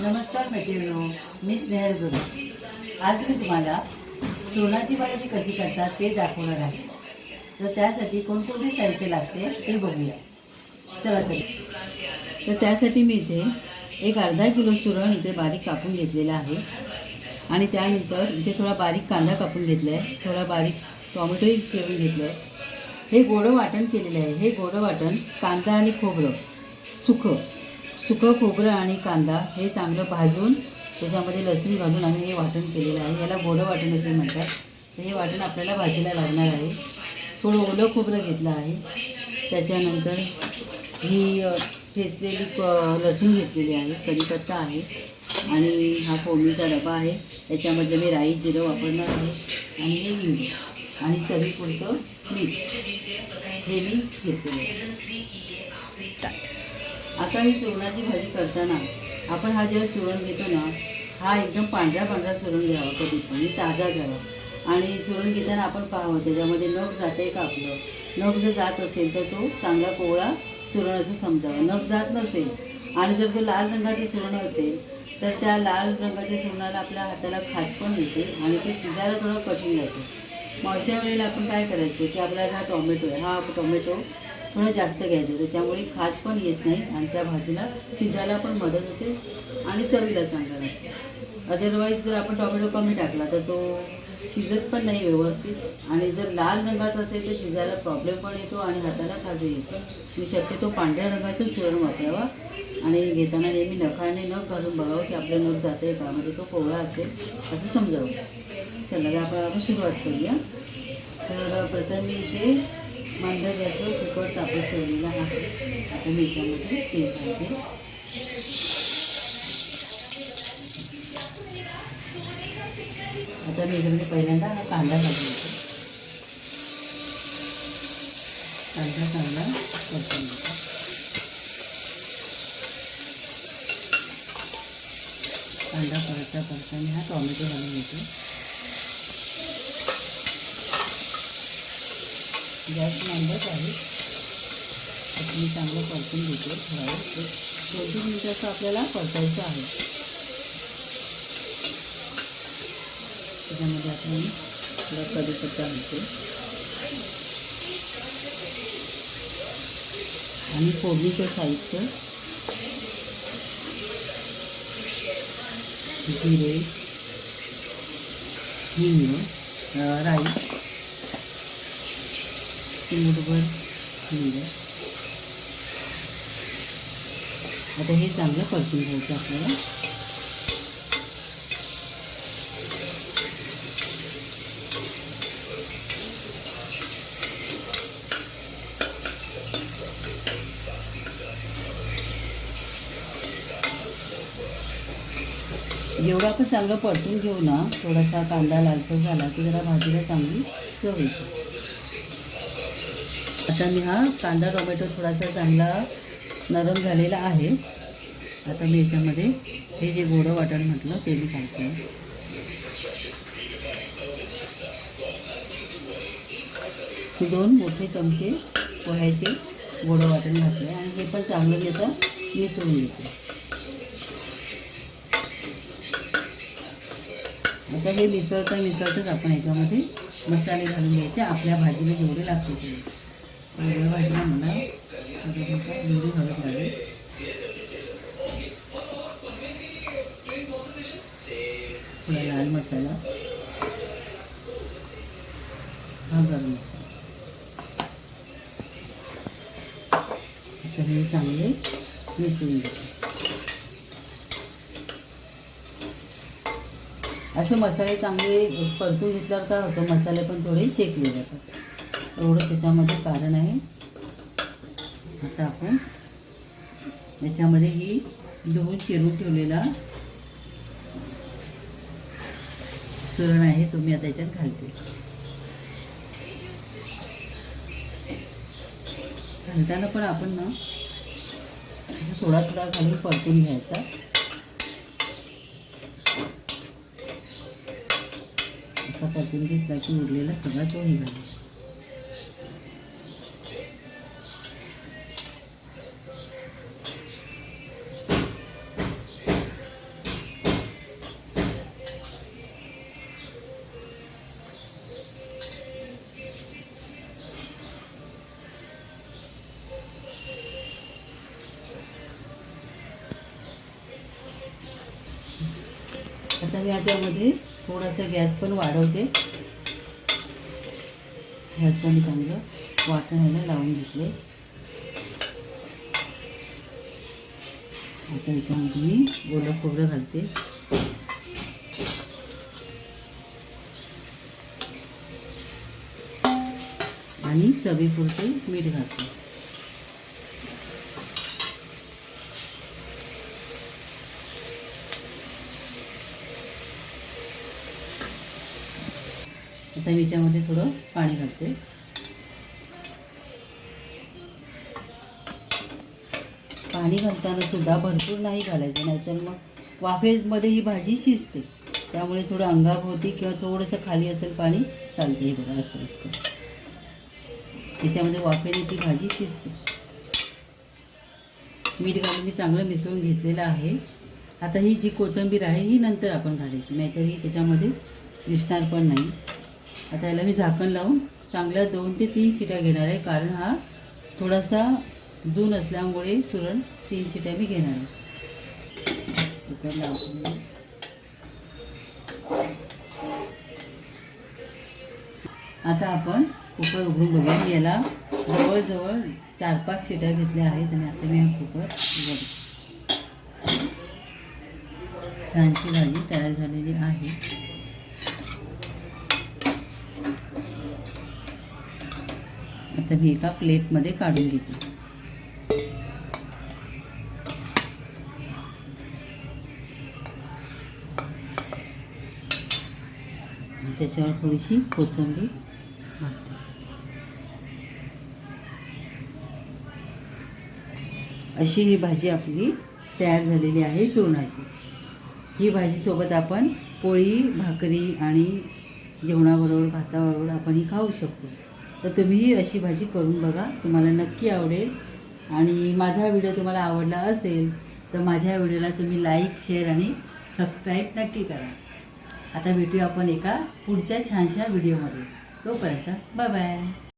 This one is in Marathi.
नमस्कार मैत्रिणींनो मी स्नेहल गुरु आज मी तुम्हाला सुरणाची भाजी कशी करतात ते दाखवणार आहे. तर त्यासाठी कोणकोणते साहित्य लागते ते बघूया. चला तर. तर त्यासाठी मी इथे एक अर्धा किलो सुरण इथे बारीक कापून घेतलेला आहे. आणि त्यानंतर इथे थोडा बारीक कांदा कापून घेतला आहे थोडा बारीक टॉमॅटोही चिरून घेतलं आहे हे गोडं वाटण केलेलं आहे. हे गोडं वाटण कांदा आणि खोबरं सुकं सुकं खोबरं आणि कांदा हे चांगलं भाजून त्याच्यामध्ये लसूण घालून आम्ही हे वाटण केलेलं आहे. याला गोडं वाटण असे म्हणतात. तर हे वाटण आपल्याला भाजीला लागणार आहे. थोडं ओलं खोबरं घेतलं आहे. त्याच्यानंतर ही ठेचलेली क लसूण घेतलेली आहे. कढीपत्ता आहे. आणि हा फोडणीचा डबा आहे. याच्यामध्ये मी राई जिरं वापरणार आहे. आणि हे लिंबू. आणि चवीपुरतं मीठ हे मी घेतले आता ही सुरणाची भाजी करताना आपण हा जेव्हा सुरण घेतो ना हा एकदम पांढरा पांढरा सुरण घ्यावा कधी पण ताजा घ्यावा. आणि सुरण घेताना आपण पाहावं त्याच्यामध्ये नख जाते का आपलं? नख जर जात असेल तर तो चांगला कोवळा सुरण असं समजावा. नख जात नसेल आणि जर तो लाल रंगाचं सुरण असेल तर त्या लाल रंगाच्या सुरणाला आपल्या हाताला खास पण येते आणि ते शिजायला थोडं कठीण जातं. मग अशा वेळेला आपण काय करायचं की आपल्याला हा टोमॅटो आहे हा टोमॅटो थोडा जास्त घ्यायचं त्याच्यामुळे खास पण येत नाही आणि त्या भाजीला शिजायला पण मदत होते आणि चवीला चांगला लागतो अदरवाईज जर आपण टोमॅटो कमी टाकला तर तो शिजत पण नाही व्यवस्थित आणि जर लाल रंगाचा असेल तर शिजायला प्रॉब्लेम पण येतो आणि हाताला खाजू येतो. मी शक्यतो पांढऱ्या रंगाचं सुरण वापरावा आणि घेताना नेहमी नखाने नख घालून बघावं की आपलं नख जाते का म्हणजे तो कोवळा असेल असं समजावं. चला आपण आपण सुरुवात करूया तर प्रथम मी इथे मंद गॅसवर कुकर तापत ठेवलेला आहे. आता मी याच्यामध्ये तेल घालते आता मी याच्यामध्ये पहिल्यांदा हा कांदा घालून घेते कांदा चांगला परतून घेते कांदा परतता परतता मी हा टॉमॅटो घालून घेतो. गॅस मांडत आहे. मी चांगलं परतून घेते थोडा. दोन तीन मिनटाचं आपल्याला परतायचं आहे. त्याच्यामध्ये आपण थोडा कढीपत्ता घालते. आणि फोडणीचं साहित्य. जिरे हिंग राईस चिमूटभर हिंग आता हे चांगलं परतून घ्यायचं आपल्याला. जेवढं आपण चांगलं परतून घेऊ ना थोडासा कांदा लालसर झाला की जरा भाजीला चांगली चव येते. आता मी हा कांदा टोमॅटो थोडासा चांगला नरम झालेला आहे. आता मी याच्यामध्ये हे जे गोडं वाटण म्हटलं ते मी घालते दोन मोठे चमचे पोह्याचे गोडं वाटण घातले आणि हे पण चांगलं मी आता मिसळून घेते. आता हे मिसळता मिसळताच आपण याच्यामध्ये मसाले घालून घ्यायचे. आपल्या भाजीला जेवढे लागते तेवढे मला लागेल थोडा लाल मसाला हा गरम मसाला आता हे चांगले मिसळून घ्यायचे असे मसाले चांगले परतून घेतल्यावर काय होतं? मसाले पण थोडे शेकले जातात. एवढं त्याच्यामध्ये कारण आहे. आता आपण याच्यामध्ये ही धुवून चिरून ठेवलेला सुरण आहे तो मी आता याच्यात घालते. घालताना पण आपण ना थोडा थोडा घालून परतून घ्यायचा. असा परतून घेतला की उरलेला सगळा तो निघाला. आता मी याच्यामध्ये थोडासा गॅस पण वाढवते. गॅसने चांगलं वाटणाला लावून घेतले आता याच्यामध्ये मी ओलं खोबरं घालते. आणि चवीपुरते मीठ घालते. आता मी याच्यामध्ये थोडं पाणी घालते. पाणी घालताना सुद्धा भरपूर नाही घालायचं नाहीतर मग वाफेमध्ये ही भाजी शिजते. त्यामुळे थोडं अंगाभोवती किंवा थोडंसं खाली असेल पाणी चालते हे बघा असं इतकं. त्याच्यामध्ये वाफेने ती भाजी शिजते. मीठ घालून मी चांगलं मिसळून घेतलेलं आहे. आता ही जी कोथिंबीर आहे ही नंतर आपण घालायची नाहीतर ही त्याच्यामध्ये दिसणार पण नाही. आता याला मी झाकण लावून चांगल्या दोन ते तीन शिट्या घेणार आहे. कारण हा थोडासा जून असल्यामुळे सुरण तीन शिट्या मी घेणार आहे. कुकर लावतो आता आपण कुकर उघडून बघूया. याला जवळजवळ चार पाच शिट्या घेतल्या आहेत आणि आता मी हा कुकर उघडतो. छानशी भाजी तयार झालेली आहे. तर मी एका प्लेटमध्ये काढून घेते. त्याच्यावर थोडीशी कोथिंबीर घालते. अशी ही भाजी आपली तयार झालेली आहे सुरणाची. ही भाजीसोबत आपण पोळी भाकरी आणि जेवणाबरोबर भाताबरोबर आपण ही खाऊ शकतो. तर तुम्हीही अशी भाजी करून बघा तुम्हाला नक्की आवडेल. आणि माझा व्हिडिओ तुम्हाला आवडला असेल तर माझ्या व्हिडिओला तुम्ही लाईक शेअर आणि सबस्क्राईब नक्की करा. आता भेटूया आपण एका पुढच्या छानशा व्हिडिओमध्ये. तोपर्यंत बाय बाय